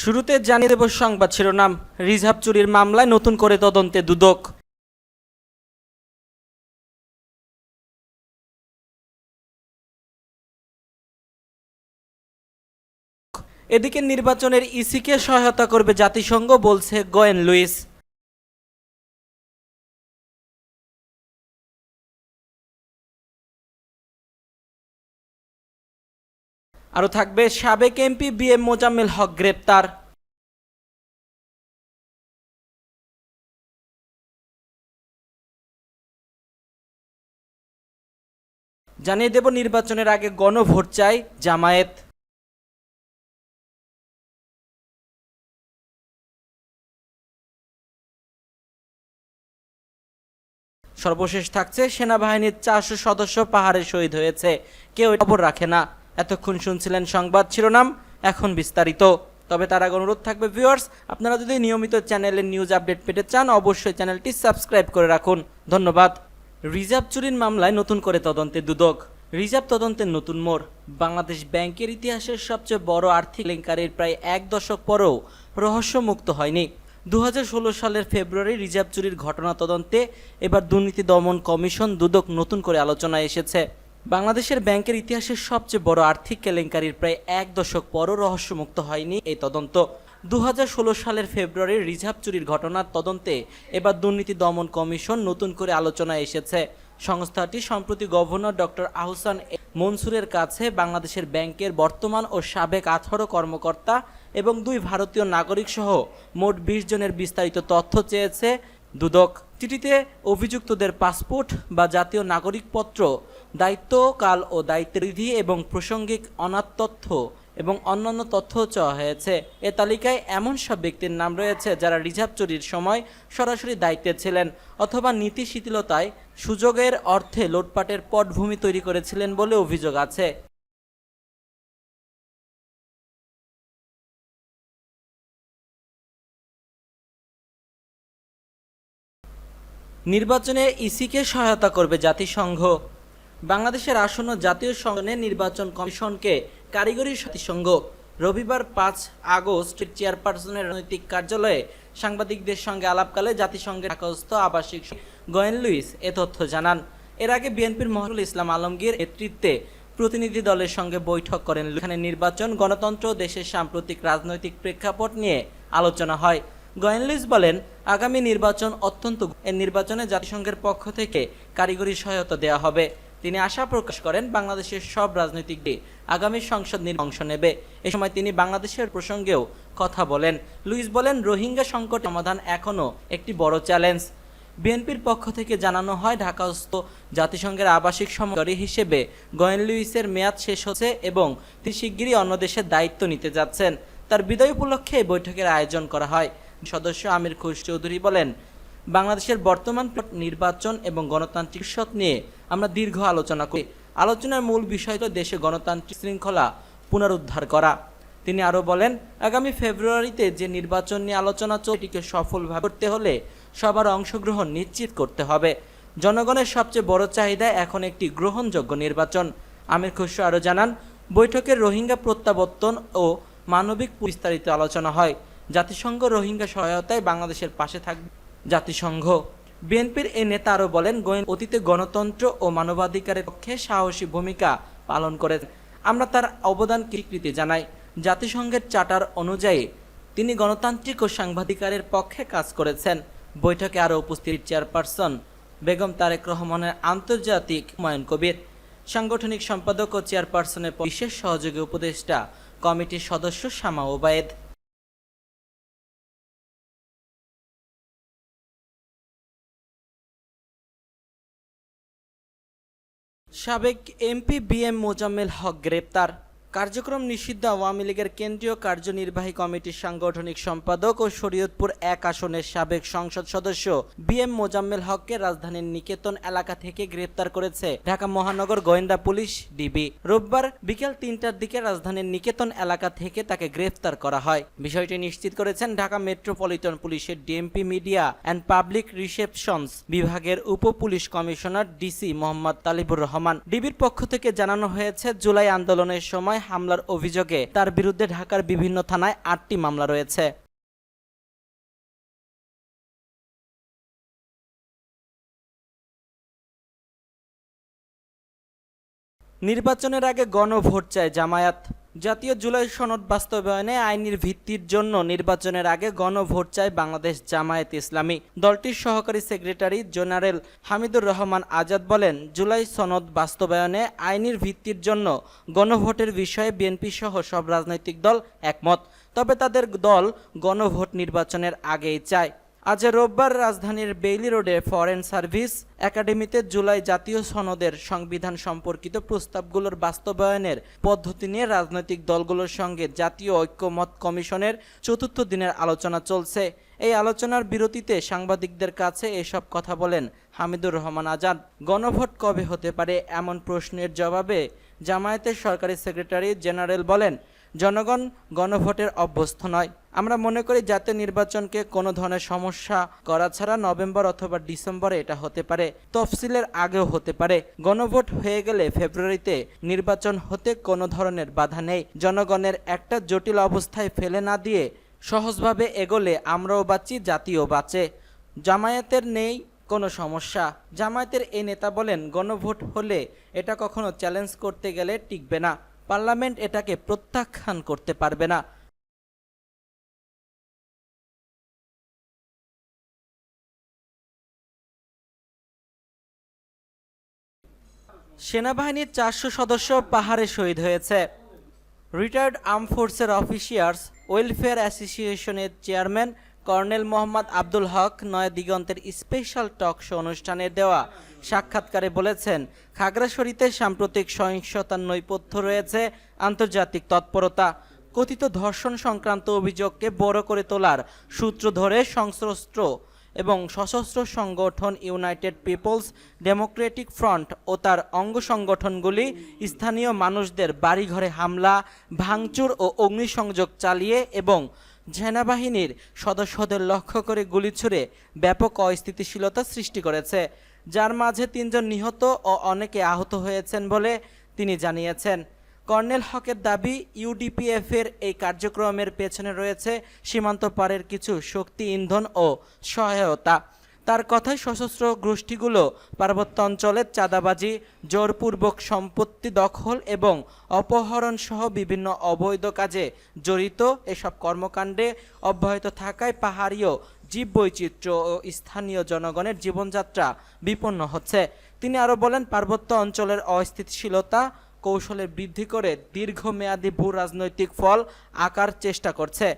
শুরুতে জানিয়ে দেব সংবাদ শিরোনাম। রিজার্ভ চুরির মামলায় নতুন করে তদন্তে দুদক। এদিকে নির্বাচনের ইসিকে সহায়তা করবে জাতিসংঘ, বলছে গোয়েন লুইস। আরও থাকবে সাবেক MP B M Mozammel Haque গ্রেপ্তার। জানিয়ে দেব নির্বাচনের আগে গণভোট চাই জামায়াত। সর্বশেষ থাকছে সেনাবাহিনীর চারশো সদস্য পাহাড়ে শহীদ হয়েছে। কেউ খবর রাখে না। এতক্ষণ শুনছিলেন সংবাদ শিরোনাম, এখন বিস্তারিত। তবে তার আগে অনুরোধ থাকবে ভিউয়ার্স আপনারা যদি নিয়মিত চ্যানেলের নিউজ আপডেট পেতে চান, অবশ্যই চ্যানেলটি সাবস্ক্রাইব করে রাখুন। ধন্যবাদ। রিজার্ভ চুরির মামলায় নতুন করে তদন্তে দুদক। রিজার্ভ তদন্তের নতুন মোড়। বাংলাদেশ ব্যাংকের ইতিহাসের সবচেয়ে বড় আর্থিক কেলেঙ্কারির প্রায় এক দশক পরেও রহস্যমুক্ত হয়নি। দু হাজার ষোলো সালের ফেব্রুয়ারি রিজার্ভ চুরির ঘটনা তদন্তে এবার দুর্নীতি দমন কমিশন দুদক নতুন করে আলোচনায় এসেছে। বাংলাদেশের ব্যাংকের ইতিহাসের সবচেয়ে বড় আর্থিক কেলেঙ্কারির প্রায় এক দশক পরও রহস্যমুক্ত হয়নি এই তদন্ত। দু হাজার ষোলো সালের ফেব্রুয়ারির রিজার্ভ চুরির ঘটনার তদন্তে এবার দুর্নীতি দমন কমিশন নতুন করে আলোচনায় এসেছে। সংস্থাটি সম্প্রতি গভর্নর ডক্টর আহসান মনসুরের কাছে বাংলাদেশের ব্যাংকের বর্তমান ও সাবেক আঠারো কর্মকর্তা এবং দুই ভারতীয় নাগরিক সহ মোট বিশ জনের বিস্তারিত তথ্য চেয়েছে। দুদক চিঠিতে অভিযুক্তদের পাসপোর্ট বা জাতীয় নাগরিকপত্র, দায়িত্বকাল ও দায়িত্ববিধি এবং প্রাসঙ্গিক অনাথ তথ্য এবং অন্যান্য তথ্য চাওয়া হয়েছে। এ তালিকায় এমন সব ব্যক্তির নাম রয়েছে যারা রিজার্ভ চুরির সময় সরাসরি দায়িত্বে ছিলেন অথবা নীতি শিথিলতায় সুযোগের অর্থে লোটপাটের পটভূমি তৈরি করেছিলেন বলে অভিযোগ আছে। নির্বাচনে ইসিকে সহায়তা করবে জাতিসংঘ। বাংলাদেশের আসন্ন জাতীয় সংসদে নির্বাচন কমিশনকে কারিগরি জাতিসংঘ। রবিবার পাঁচ আগস্ট চেয়ারপারসনের রাজনৈতিক কার্যালয়ে সাংবাদিকদের সঙ্গে আলাপকালে জাতিসংঘের ঢাকাস্থ আবাসিক গোয়েন লুইস এ তথ্য জানান। এর আগে বিএনপির মহরুল ইসলাম আলমগীর নেতৃত্বে প্রতিনিধি দলের সঙ্গে বৈঠক করেন। এখানে নির্বাচন, গণতন্ত্র, দেশের সাম্প্রতিক রাজনৈতিক প্রেক্ষাপট নিয়ে আলোচনা হয়। গোয়েনলিস বলেন, আগামী নির্বাচন অত্যন্ত এর নির্বাচনে জাতিসংঘের পক্ষ থেকে কারিগরি সহায়তা দেওয়া হবে। তিনি আশা প্রকাশ করেন, বাংলাদেশের সব রাজনৈতিক দল আগামী সংসদ অংশ নেবে। এ সময় তিনি বাংলাদেশের প্রসঙ্গেও কথা বলেন। লুইস বলেন, রোহিঙ্গা সংকট সমাধান এখনও একটি বড় চ্যালেঞ্জ। বিএনপির পক্ষ থেকে জানানো হয় ঢাকাস্থ জাতিসংঘের আবাসিক সমকারী হিসেবে গোয়েন লুইসের মেয়াদ শেষ হচ্ছে এবং তিনি শিগগিরই অন্য দেশের দায়িত্ব নিতে যাচ্ছেন। তার বিদায় উপলক্ষে এই বৈঠকের আয়োজন করা হয়। সদস্য আমির খুশ চৌধুরী বলেন, বাংলাদেশের বর্তমান নির্বাচন এবং গণতান্ত্রিক সৎ নিয়ে আমরা দীর্ঘ আলোচনা করি। আলোচনার মূল বিষয় হল দেশে গণতান্ত্রিক শৃঙ্খলা পুনরুদ্ধার করা। তিনি আরও বলেন, আগামী ফেব্রুয়ারিতে যে নির্বাচন নিয়ে আলোচনা চলটিকে সফলভাবে করতে হলে সবার অংশগ্রহণ নিশ্চিত করতে হবে। জনগণের সবচেয়ে বড় চাহিদা এখন একটি গ্রহণযোগ্য নির্বাচন। আমির খুশরু আরও জানান, বৈঠকের রোহিঙ্গা প্রত্যাবর্তন ও মানবিক বিস্তারিত আলোচনা হয়। জাতিসংঘ রোহিঙ্গা সহায়তায় বাংলাদেশের পাশে থাকবে জাতিসংঘ। বিএনপির এই নেতা আরও বলেন, গোয়েন, অতীতে গণতন্ত্র ও মানবাধিকারের পক্ষে সাহসী ভূমিকা পালন করে আমরা তার অবদান স্বীকৃতি জানাই। জাতিসংঘের চার্টার অনুযায়ী তিনি গণতান্ত্রিক ও সাংবাদিকারের পক্ষে কাজ করেছেন। বৈঠকে আরও উপস্থিত চেয়ারপারসন বেগম তারেক রহমানের আন্তর্জাতিক হুমায়ুন কবির, সাংগঠনিক সম্পাদক ও চেয়ারপারসনের বিশেষ সহযোগী উপদেষ্টা কমিটির সদস্য শামা ওবায়েদ। সাবেক MP B M Mozammel Haque গ্রেপ্তার। কার্যক্রম নিষিদ্ধ আওয়ামী লীগের কেন্দ্রীয় কার্যনির্বাহী কমিটির সাংগঠনিক সম্পাদক ও শরীয়তপুর এক আসনের সাবেক সংসদ সদস্য বি এম মোজাম্মেল হককে রাজধানীর নিকেতন এলাকা থেকে গ্রেপ্তার করেছে ঢাকা মহানগর গোয়েন্দা পুলিশ ডিবি। রোববার বিকেল তিনটার দিকে রাজধানীর নিকেতন এলাকা থেকে তাকে গ্রেফতার করা হয়। বিষয়টি নিশ্চিত করেছেন ঢাকা মেট্রোপলিটন পুলিশের DMP media and public receptions বিভাগের উপ police commissioner DC Mohammad Talibur Rahman. ডিবির পক্ষ থেকে জানানো হয়েছে, জুলাই আন্দোলনের সময় হামলার অভিযোগে তার বিরুদ্ধে ঢাকার বিভিন্ন থানায় আটটি মামলা রয়েছে। নির্বাচনের আগে গণভোট চায় জামায়াত। জাতীয় জুলাই সনদ বাস্তবায়নে আইনের ভিত্তির জন্য নির্বাচনের আগে গণভোট চায় বাংলাদেশ জামায়াত ইসলামী। দলটির সহকারী সেক্রেটারি জেনারেল হামিদুর রহমান আজাদ বলেন, জুলাই সনদ বাস্তবায়নে আইনের ভিত্তির জন্য গণভোটের বিষয়ে বিএনপি সহ সব রাজনৈতিক দল একমত, তবে তাদের দল গণভোট নির্বাচনের আগেই চায়। আজ রোববার রাজধানীর বেইলি রোডে ফরেন সার্ভিস একাডেমিতে জুলাই জাতীয় সনদের সংবিধান সম্পর্কিত প্রস্তাবগুলোর বাস্তবায়নের পদ্ধতি নিয়ে রাজনৈতিক দলগুলোর সঙ্গে জাতীয় ঐক্যমত কমিশনের চতুর্থ দিনের আলোচনা চলছে। এই আলোচনার বিরতিতে সাংবাদিকদের কাছে এসব কথা বলেন হামিদুর রহমান আজাদ। গণভোট কবে হতে পারে এমন প্রশ্নের জবাবে জামায়াতের সরকারি সেক্রেটারি জেনারেল বলেন জনগণ গণভোটের অভ্যস্ত নয়। আমরা মনে করি জাতীয় নির্বাচনকে কোনো ধরনের সমস্যা করা ছাড়া নভেম্বর অথবা ডিসেম্বরে এটা হতে পারে, তফসিলের আগেও হতে পারে। গণভোট হয়ে গেলে ফেব্রুয়ারিতে নির্বাচন হতে কোনো ধরনের বাধা নেই। জনগণের একটা জটিল অবস্থায় ফেলে না দিয়ে সহজভাবে এগোলে আমরাও বাঁচি জাতীয় বাঁচে। জামায়াতের নেই কোনো সমস্যা। জামায়াতের এই নেতা বলেন, গণভোট হলে এটা কখনো চ্যালেঞ্জ করতে গেলে টিকবে না। পার্লামেন্ট এটাকে প্রত্যাখ্যান করতে পারবে না। সেনাবাহিনীর চারশো সদস্য পাহাড়ে শহীদ হয়েছে। রিটায়ার্ড আর্ম ফোর্সের অফিসিয়ার্স ওয়েলফেয়ার অ্যাসোসিয়েশনের চেয়ারম্যান কর্নেল মোহাম্মদ আব্দুল হক নয় দিগন্তের স্পেশাল টক শো অনুষ্ঠানে দেওয়া সাক্ষাৎকারে বলেছেন, খাগড়াছড়িতে সাম্প্রতিক সহিংসতার নৈপথ্য রয়েছে, আন্তর্জাতিক তৎপরতা, কথিত ধর্ষণ সংক্রান্ত অভিযোগকে বড় করে তোলার সূত্র ধরে সংশ্লিষ্ট এবং সশস্ত্র সংগঠন ইউনাইটেড পিপলস, ডেমোক্রেটিক ফ্রন্ট ও তার অঙ্গ সংগঠনগুলি স্থানীয় মানুষদের বাড়িঘরে হামলা, ভাঙচুর ও অগ্নিসংযোগ চালিয়ে এবং সেনাবাহিনীর সদস্যদের লক্ষ্য করে গুলি ছুড়ে ব্যাপক অস্থিতিশীলতা সৃষ্টি করেছে, যার মাঝে তিনজন নিহত ও অনেকে আহত হয়েছেন বলে তিনি জানিয়েছেন। কর্নেল হকের দাবি, ইউডিপিএফের এই কার্যক্রমের পেছনে রয়েছে সীমান্ত পারের কিছু শক্তি, ইন্ধন ও সহায়তা। তার কথায় সশস্ত্র গোষ্ঠীগুলো পার্বত্য অঞ্চলের চাঁদাবাজি, জোরপূর্বক সম্পত্তি দখল এবং অপহরণ সহ বিভিন্ন অবৈধ কাজে জড়িত এসব কর্মকাণ্ডে অব্যাহত থাকায় পাহাড়ীয় জীববৈচিত্র্য ও স্থানীয় জনগণের জীবনযাত্রা বিপন্ন হচ্ছে। তিনি আরও বলেন, পার্বত্য অঞ্চলের অস্থিতিশীলতা কৌশলে বৃদ্ধি করে দীর্ঘমেয়াদী ভূ রাজনৈতিক ফল আকার চেষ্টা করছে।